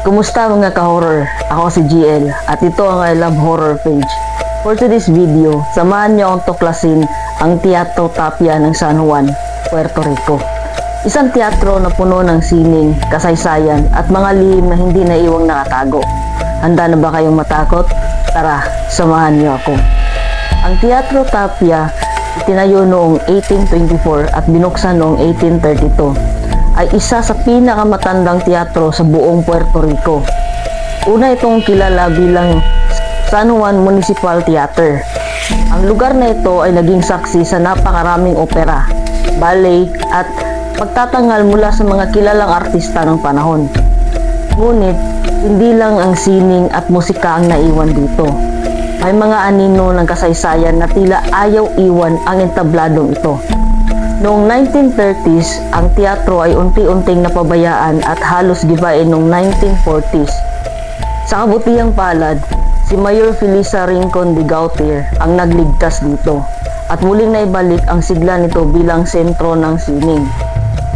Kumusta mga ka-horror? Ako si GL at ito ang I Love Horror page. For today's video, samahan niyo akong tuklasin ang Teatro Tapia ng San Juan, Puerto Rico. Isang teatro na puno ng sining, kasaysayan at mga lihim na hindi naiwang nakatago. Handa na ba kayong matakot? Tara, samahan niyo ako. Ang Teatro Tapia itinayo noong 1824 at binuksan noong 1832 ay isa sa pinakamatandang teatro sa buong Puerto Rico. Una itong kilala bilang San Juan Municipal Theater. Ang lugar na ito ay naging saksi sa napakaraming opera, ballet at pagtatangal mula sa mga kilalang artista ng panahon. Ngunit, hindi lang ang sining at musika ang naiwan dito. May mga anino ng kasaysayan na tila ayaw iwan ang entabladong ito. Noong 1930s, ang teatro ay unti-unting napabayaan at halos gibain noong 1940s. Sa kabutihang palad, si Mayor Felisa Rincon de Gautier ang nagligtas dito at muling naibalik ang sigla nito bilang sentro ng sining.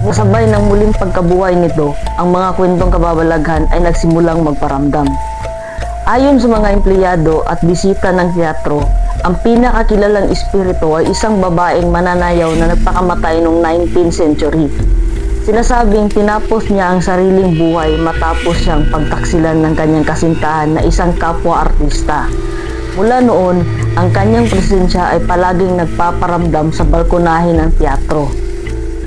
Kasabay ng muling pagkabuhay nito, ang mga kwentong kababalaghan ay nagsimulang magparamdam. Ayon sa mga empleyado at bisita ng teatro, ang pinakakilalang espiritu ay isang babaeng mananayaw na nagpakamatay noong 19th century. Sinasabing tinapos niya ang sariling buhay matapos siyang pagtaksilan ng kanyang kasintahan na isang kapwa-artista. Mula noon, ang kanyang presensya ay palaging nagpaparamdam sa balkonahe ng teatro.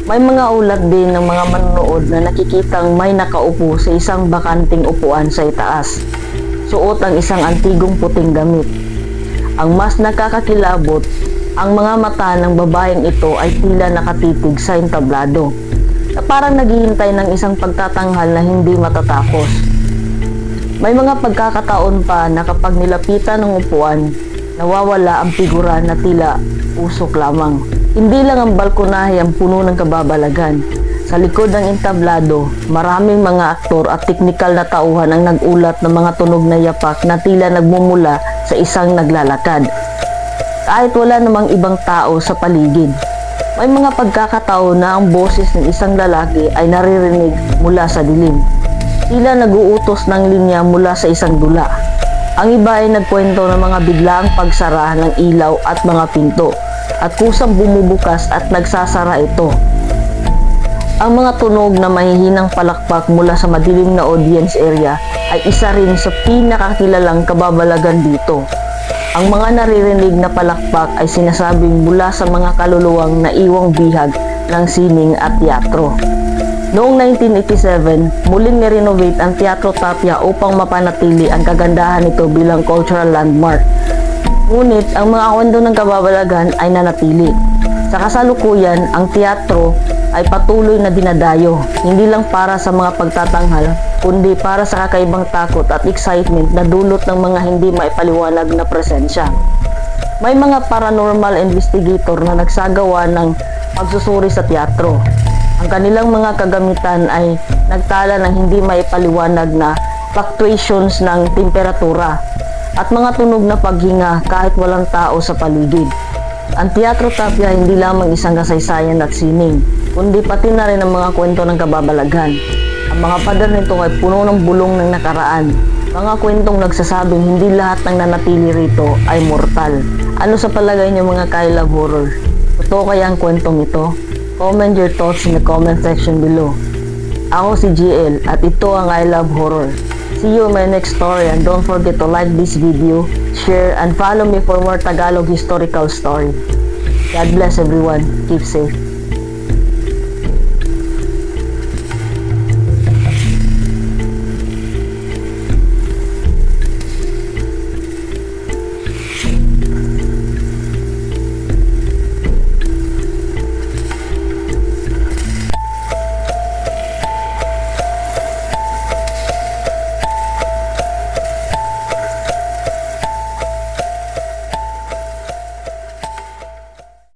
May mga ulat din ng mga manonood na nakikitang may nakaupo sa isang bakanting upuan sa itaas. Suot ang isang antigong puting damit. Ang mas nakakakilabot, ang mga mata ng babaeng ito ay tila nakatitig sa entablado na parang naghihintay ng isang pagtatanghal na hindi matatapos. May mga pagkakataon pa na kapag nilapitan ng upuan, nawawala ang figura na tila usok lamang. Hindi lang ang balkonahe ang puno ng kababalagan. Sa likod ng entablado, maraming mga aktor at teknikal na tauhan ang nagulat ng mga tunog na yapak na tila nagmumula sa isang naglalakad. Kahit wala namang ibang tao sa paligid. May mga pagkakataon na ang boses ng isang lalaki ay naririnig mula sa dilim. Tila naguutos ng linya mula sa isang dula. Ang iba ay nagkwento ng mga biglaang pagsara ng ilaw at mga pinto at kusang bumubukas at nagsasara ito. Ang mga tunog na mahihinang palakpak mula sa madilim na audience area ay isa rin sa pinakakilalang kababalagan dito. Ang mga naririnig na palakpak ay sinasabing mula sa mga kaluluwang naiwang bihag ng sining at teatro. Noong 1987, muling nirenovate ang Teatro Tapia upang mapanatili ang kagandahan nito bilang cultural landmark. Ngunit ang mga kwento ng kababalaghan ay nanatili. Sa kasalukuyan, ang teatro ay patuloy na dinadayo, hindi lang para sa mga pagtatanghal, kundi para sa kakaibang takot at excitement na dulot ng mga hindi maipaliwanag na presensya. May mga paranormal investigator na nagsagawa ng pagsusuri sa teatro. Ang kanilang mga kagamitan ay nagtala ng hindi maipaliwanag na fluctuations ng temperatura at mga tunog na paghinga kahit walang tao sa paligid. Ang Teatro Tapia hindi lamang isang kasaysayan at sining, kundi pati na rin ang mga kwento ng kababalaghan. Ang mga pader nito ay puno ng bulong ng nakaraan, mga kwentong nagsasabing hindi lahat ng nanatili rito ay mortal. Ano sa palagay niyo mga Kyla Horror? Totoo kaya ang kwentong ito? Comment your thoughts in the comment section below. Ako si GL at ito ang I Love Horror. See you in my next story and don't forget to like this video, share, and follow me for more Tagalog historical story. God bless everyone. Keep safe.